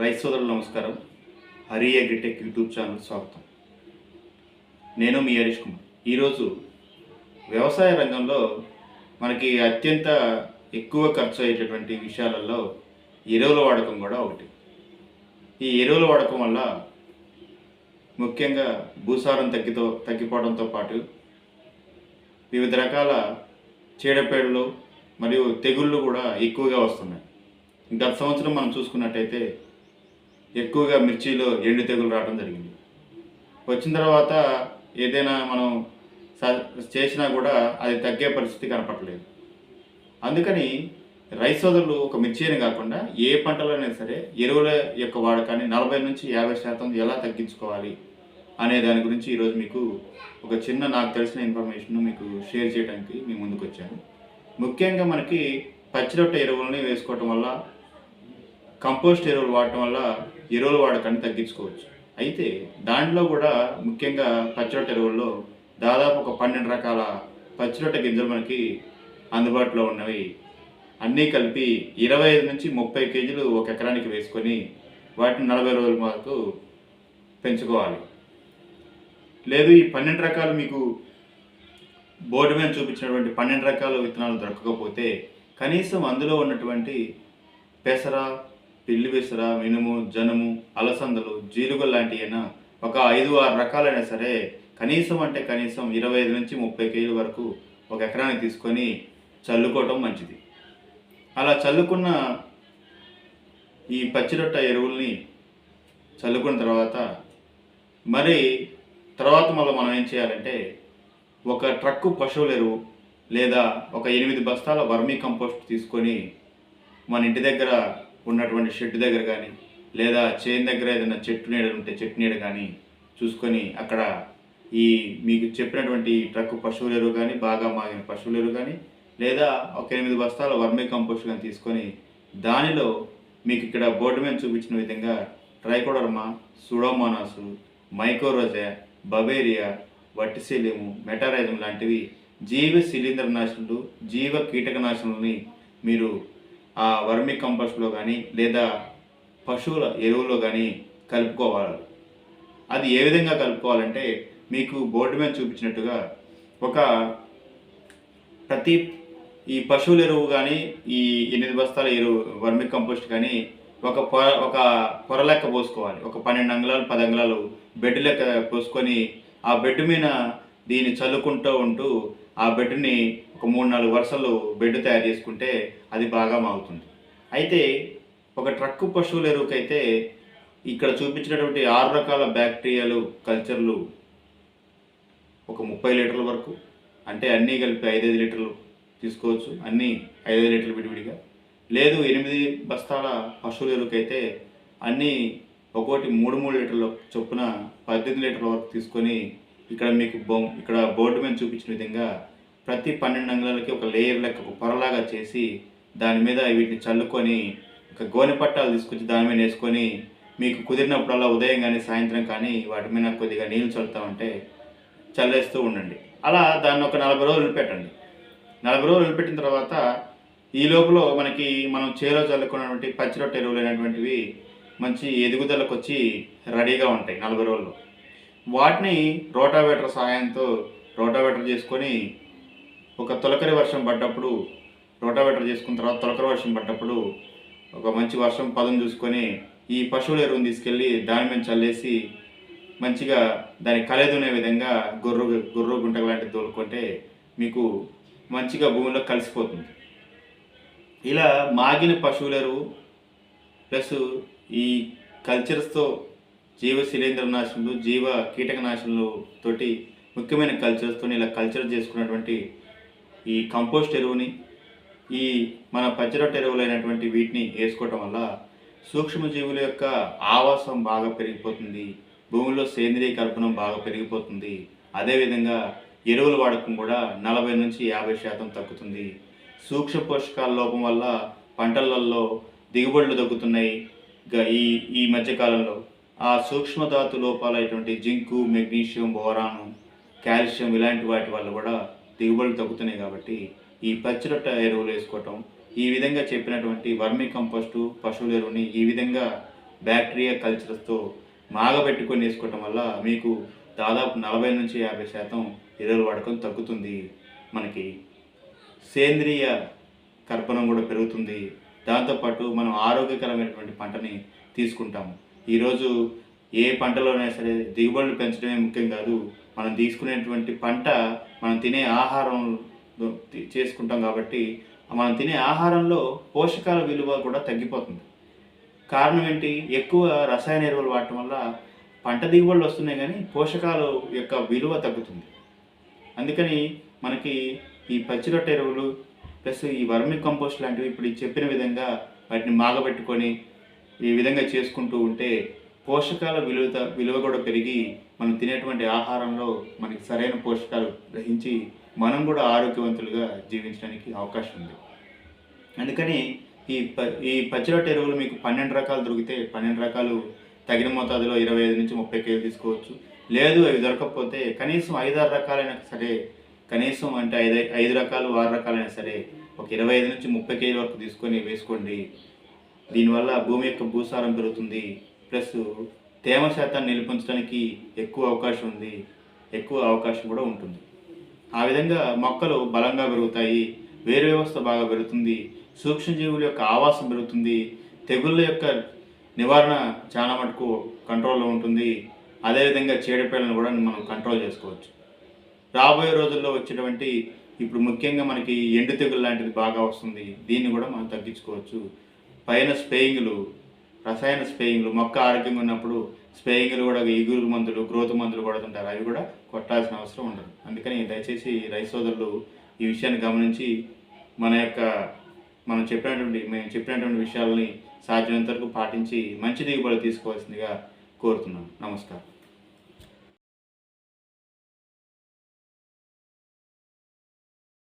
రైతు సోదరులు నమస్కారం. హరి అగ్రిటెక్ యూట్యూబ్ ఛానల్ స్వాగతం. నేను మీ హరీష్ కుమార్. ఈరోజు వ్యవసాయ రంగంలో మనకి అత్యంత ఎక్కువ ఖర్చు అయ్యేటటువంటి విషయాలలో ఎరువుల వాడకం కూడా ఒకటి. ఈ ఎరువుల వాడకం వల్ల ముఖ్యంగా భూసారం తగ్గితో తగ్గిపోవడంతో పాటు వివిధ రకాల చీడపేడలు మరియు తెగుళ్ళు కూడా ఎక్కువగా వస్తున్నాయి. గత సంవత్సరం మనం చూసుకున్నట్టయితే ఎక్కువగా మిర్చిలో ఎండు తెగులు రావడం జరిగింది. వచ్చిన తర్వాత ఏదైనా మనం స- చేసినా కూడా అది తగ్గే పరిస్థితి కనపడలేదు. అందుకని రైస్ సోదరులు ఒక మిర్చి అని కాకుండా ఏ పంటలైనా సరే ఎరువుల యొక్క వాడకాన్ని నలభై నుంచి యాభై శాతం ఎలా తగ్గించుకోవాలి అనే దాని గురించి ఈరోజు మీకు ఒక చిన్న నాకు తెలిసిన ఇన్ఫర్మేషన్ మీకు షేర్ చేయడానికి మీ ముందుకు వచ్చాను. ముఖ్యంగా మనకి పచ్చిరొట్ట ఎరువులని వేసుకోవటం వల్ల కంపోస్ట్ ఎరువులు వాడటం వల్ల ఎరువుల వాడకాన్ని తగ్గించుకోవచ్చు. అయితే దాంట్లో కూడా ముఖ్యంగా పచ్చిరొట్ట ఎరువుల్లో దాదాపు ఒక పన్నెండు రకాల పచ్చిరొట్ట గింజలు మనకి అందుబాటులో ఉన్నవి. అన్నీ కలిపి ఇరవై ఐదు నుంచి ముప్పై కేజీలు ఒక ఎకరానికి వేసుకొని వాటిని నలభై రోజుల వరకు పెంచుకోవాలి. లేదు ఈ పన్నెండు రకాలు మీకు బోర్డు మీద చూపించినటువంటి పన్నెండు రకాల విత్తనాలు దొరకకపోతే కనీసం అందులో ఉన్నటువంటి పెసర పిల్లి పెసర మినుము జనుము అలసందలు జీలుగలు లాంటివైనా ఒక ఐదు ఆరు రకాలైనా సరే కనీసం అంటే కనీసం ఇరవై ఐదు నుంచి ముప్పై కేజీల వరకు ఒక ఎకరానికి తీసుకొని చల్లుకోవటం మంచిది. అలా చల్లుకున్న ఈ పచ్చిరొట్ట ఎరువుల్ని చల్లుకున్న తర్వాత మరి తర్వాత మళ్ళీ మనం ఏం చేయాలంటే ఒక ట్రక్కు పశువుల ఎరువు లేదా ఒక ఎనిమిది బస్తాల వర్మీ కంపోస్ట్ తీసుకొని మన ఇంటి దగ్గర ఉన్నటువంటి షెడ్ దగ్గర కానీ లేదా చేన్ దగ్గర ఏదైనా చెట్టు నీడ ఉంటే చెట్టు నీడ కానీ చూసుకొని అక్కడ ఈ మీకు చెప్పినటువంటి ట్రక్ పశువుల ఎరువు కానీ బాగా మాగిన పశువుల ఎరువు కానీ లేదా ఒక ఎనిమిది బస్తాల వర్మీ కంపోస్ట్ కానీ తీసుకొని దానిలో మీకు ఇక్కడ బోర్డు మీద చూపించిన విధంగా ట్రైకోడర్మా సుడోమోనాసు మైకోరోజా బబేరియా వట్టిశీలియము మెటారైజం లాంటివి జీవ శిలీంద్రనాశనులు జీవ కీటకనాశనుల్ని మీరు ఆ వర్మి కంపోస్ట్లో కానీ లేదా పశువుల ఎరువులో కానీ కలుపుకోవాలి. అది ఏ విధంగా కలుపుకోవాలంటే మీకు బోర్డు మీద చూపించినట్టుగా ఒక ప్రతి ఈ పశువుల ఎరువు కానీ ఈ ఎనిమిది బస్తాల ఎరువు వర్మి కంపోస్ట్ కానీ ఒక పొర ఒక పొర లెక్క పోసుకోవాలి. ఒక పన్నెండు అంగుళాలు పది అంగుళాలు బెడ్ లెక్క పోసుకొని ఆ బెడ్ మీద దీన్ని చల్లుకుంటూ ఉంటూ ఆ బెడ్ని ఒక మూడు నాలుగు వరుసలు బెడ్ తయారు చేసుకుంటే అది బాగా మాగుతుంది. అయితే ఒక ట్రక్కు పశువుల ఎరువుకైతే ఇక్కడ చూపించినటువంటి ఆరు రకాల బ్యాక్టీరియాలు కల్చర్లు ఒక ముప్పై లీటర్ల వరకు అంటే అన్నీ కలిపి ఐదైదు లీటర్లు తీసుకోవచ్చు అన్నీ ఐదైదు లీటర్లు విడివిడిగా. లేదు ఎనిమిది బస్తాల పశువుల ఎరువుకైతే అన్నీ ఒక్కోటి మూడు మూడు లీటర్ల చొప్పున పద్దెనిమిది లీటర్ల వరకు తీసుకొని ఇక్కడ మీకు బొ ఇక్కడ బోర్డు మీద చూపించిన విధంగా ప్రతి పన్నెండు అంగుళాలకి ఒక లేయర్ లెక్క ఒక పొరలాగా చేసి దాని మీద వీటిని చల్లుకొని ఒక గోనె పట్టాలు తీసుకొచ్చి దాని మీద వేసుకొని మీకు కుదిరినప్పుడల్లా ఉదయం కానీ సాయంత్రం కానీ వాటి మీద కొద్దిగా నీళ్ళు చల్లుతామంటే చల్లేస్తూ ఉండండి. అలా దాన్ని ఒక నలభై రోజులు పెట్టండి నలభై రోజులు పెట్టిన తర్వాత ఈ లోపల మనకి మనం చేలో చల్లుకున్నటువంటి పచ్చిరొట్ట ఎరువులు అనేటువంటివి మంచి ఎదుగుదలకు వచ్చి రెడీగా ఉంటాయి నలభై రోజులు వాటిని రోటావేటర్ సహాయంతో రోటావేటర్ చేసుకొని ఒక తొలకరి వర్షం పడ్డప్పుడు రోటావేటర్ చేసుకున్న తర్వాత తొలకరి వర్షం పడ్డప్పుడు ఒక మంచి వర్షం పదం చూసుకొని ఈ పశువుల ఎరువుని తీసుకెళ్ళి దాని మీద చల్లేసి మంచిగా దాని కలెదునే విధంగా గొర్రు గొర్రు గుంట లాంటివి తోలుకుంటే మీకు మంచిగా భూమిలో కలిసిపోతుంది. ఇలా మాగిన పశువుల ఎరువు ప్లస్ ఈ కల్చర్స్తో జీవ శిలీంద్రనాశనులు జీవ కీటకనాశనలు తోటి ముఖ్యమైన కల్చర్స్తో ఇలా కల్చర్ చేసుకున్నటువంటి ఈ కంపోస్ట్ ఎరువుని ఈ మన పచ్చరొట్ట ఎరువులైనటువంటి వీటిని వేసుకోవటం వల్ల సూక్ష్మజీవుల యొక్క ఆవాసం బాగా పెరిగిపోతుంది భూమిలో సేంద్రియ కల్పనం బాగా పెరిగిపోతుంది. అదేవిధంగా ఎరువులు వాడకం కూడా నలభై నుంచి యాభై శాతం తగ్గుతుంది. సూక్ష్మ పోషకాల లోపం వల్ల పంటలలో దిగుబడులు తగ్గుతున్నాయి ఈ ఈ మధ్యకాలంలో ఆ సూక్ష్మధాతు లోపాలైనటువంటి జింకు మెగ్నీషియం బోరాను కాల్షియం ఇలాంటి వాటి వల్ల కూడా దిగుబడులు తగ్గుతున్నాయి కాబట్టి ఈ పచ్చిరొట్ట ఎరువులు వేసుకోవటం ఈ విధంగా చెప్పినటువంటి వర్మి కంపోస్టు పశువుల ఎరువుని ఈ విధంగా బ్యాక్టీరియా కల్చర్స్తో మాగబెట్టుకొని వేసుకోవటం వల్ల మీకు దాదాపు నలభై నుంచి యాభై శాతం ఎరువుల వాడకం తగ్గుతుంది మనకి. సేంద్రియ కర్పణం కూడా పెరుగుతుంది. దాంతోపాటు మనం ఆరోగ్యకరమైనటువంటి పంటని తీసుకుంటాము. ఈరోజు ఏ పంటలోనైనా సరే దిగుబడులు పెంచడమే ముఖ్యం కాదు. మనం తీసుకునేటువంటి పంట మనం తినే ఆహారం చేసుకుంటాం కాబట్టి మనం తినే ఆహారంలో పోషకాల విలువ కూడా తగ్గిపోతుంది. కారణం ఏంటి? ఎక్కువ రసాయన ఎరువులు వాడటం వల్ల పంట దిగుబడులు వస్తున్నాయి కానీ పోషకాల యొక్క విలువ తగ్గుతుంది. అందుకని మనకి ఈ పచ్చిరొట్ట ఎరువులు ప్లస్ ఈ వర్మి కంపోస్ట్ లాంటివి ఇప్పుడు చెప్పిన విధంగా వాటిని మాగబెట్టుకొని ఈ విధంగా చేసుకుంటూ ఉంటే పోషకాల విలువ విలువ కూడా పెరిగి మనం తినేటువంటి ఆహారంలో మనకి సరైన పోషకాలు గ్రహించి మనం కూడా ఆరోగ్యవంతులుగా జీవించడానికి అవకాశం ఉంది. అందుకని ఈ ప ఈ పచ్చిరొట్టె ఎరువులు మీకు పన్నెండు రకాలు దొరికితే పన్నెండు రకాలు తగిన మోతాదులో ఇరవై ఐదు నుంచి ముప్పై కేజీలు తీసుకోవచ్చు. లేదు అవి దొరకకపోతే కనీసం ఐదారు రకాలైనా సరే కనీసం అంటే ఐదు ఐదు రకాలు ఆరు రకాలైనా సరే ఒక ఇరవై ఐదు నుంచి ముప్పై కేజీల వరకు తీసుకొని వేసుకోండి. దీనివల్ల భూమి యొక్క భూసారం పెరుగుతుంది. ప్లస్ తేమ శాతాన్ని నిలిపించడానికి ఎక్కువ అవకాశం ఉంది. ఎక్కువ అవకాశం కూడా ఉంటుంది. ఆ విధంగా మొక్కలు బలంగా పెరుగుతాయి. వేరు వ్యవస్థ బాగా పెరుగుతుంది. సూక్ష్మజీవుల యొక్క ఆవాసం పెరుగుతుంది. తెగుళ్ళ యొక్క నివారణ చాలా మటుకు కంట్రోల్లో ఉంటుంది. అదేవిధంగా చీడపీడలను కూడా మనం కంట్రోల్ చేసుకోవచ్చు. రాబోయే రోజుల్లో వచ్చేటువంటి ఇప్పుడు ముఖ్యంగా మనకి ఎండు తెగులు లాంటిది బాగా వస్తుంది. దీన్ని కూడా మనం తగ్గించుకోవచ్చు. పైన స్ప్రేయింగ్లు రసాయన స్ప్రేయింగ్లు మొక్క ఆరోగ్యంగా ఉన్నప్పుడు స్ప్రేయింగ్లు కూడా ఇగురు మందులు గ్రోత్ మందులు కొడుతుంటారు అవి కూడా కొట్టాల్సిన అవసరం ఉండదు. అందుకని దయచేసి రైతు సోదరులు ఈ విషయాన్ని గమనించి మన యొక్క మనం చెప్పినటువంటి మేము చెప్పినటువంటి విషయాలని సాధ్యమైనంత వరకు పాటించి మంచి దిగుబడి తీసుకోవాల్సిందిగా కోరుతున్నాను. నమస్కారం.